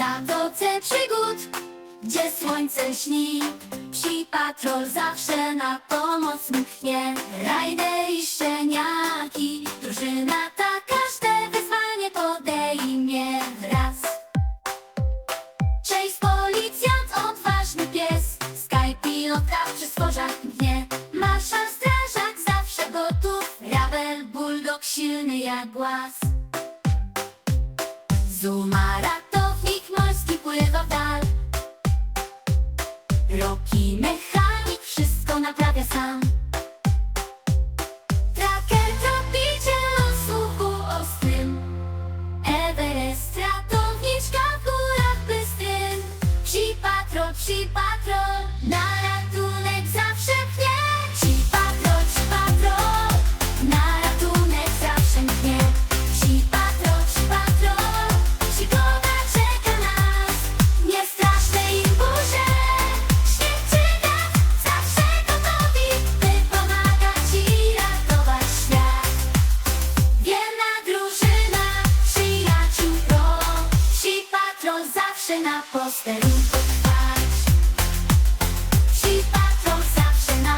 zatoce przygód, gdzie słońce śni. Psi patrol zawsze na pomoc mknie. Rajdy i szczeniaki, drużyna ta każde wyzwanie podejmie raz. Cześć policjant, odważny pies Sky pilotka przy stworzach dnie Marszal strażak zawsze gotów Rabel bulldog silny jak głaz Zuma Roki mechanik wszystko naprawia sam și na posterunku twarz Ci patrol zawsze na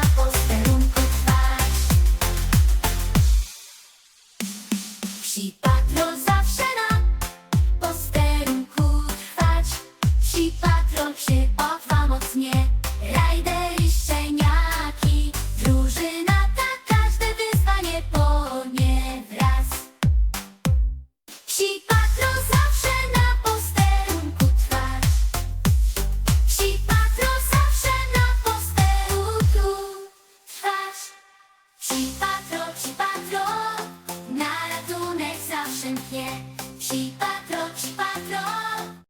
yeah, she